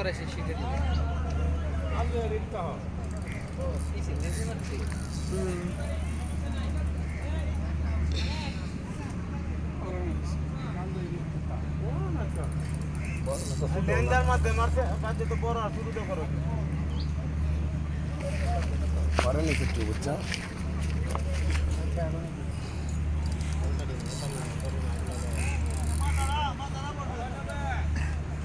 করে সে শিখে দিবে পিছিয়ে নিয়েছে মারছি। ডেঞ্জার মধ্যে মারছে বাজে তো বড় আর শুরুতে করো করে নি কিছু বুঝছ মাথা মারতে পারে হুটকি করবা রাহা বাজবো রাহা মাথা মাত্রা দিয়ে লোক মাথা ঢুকছে না মাথা ঢুকছে না ঢুকছে না ঢুকছে না ঢুকছে না এই তুই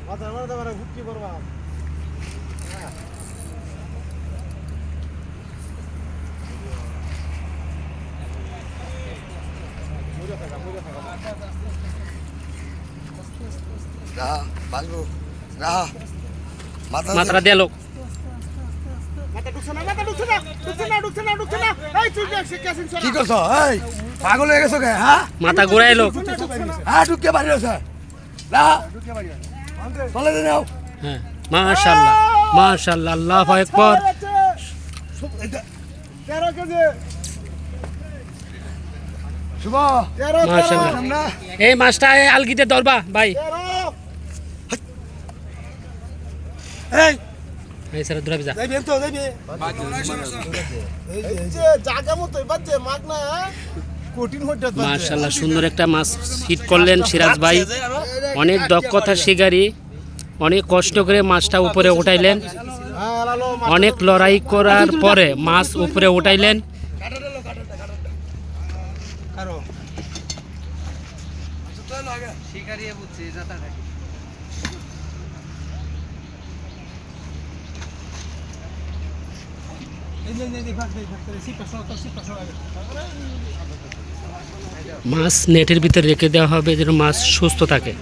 দেখ সে কেসিন কি করছ? এই পাগল হয়ে গেছো কে হ্যাঁ? মাথা ঘুরাই লোক। হ্যাঁ ঢুকে বাড়ি আছে রাহা। চলে নাও হ্যাঁ মাশাল্লাহ মাশাল্লাহ আল্লাহ তেরো কেজি। মাশাআল্লাহ। সামনা এই মাছটা আলগিতে ধরবা ভাই। জায়গা মতো যে মাগ না মাশাল্লাহ সুন্দর একটা মাছ হিট করলেন সিরাজ ভাই। অনেক দক্ষতা শিকারি অনেক কষ্ট করে মাছটা উপরে উঠাইলেন। অনেক লড়াই করার পরে মাছ উপরে উঠাইলেন। বুঝছি যাতাটা কি মাছ নেটের ভিতরে রেখে দেওয়া হবে যেন মাছ সুস্থ থাকে।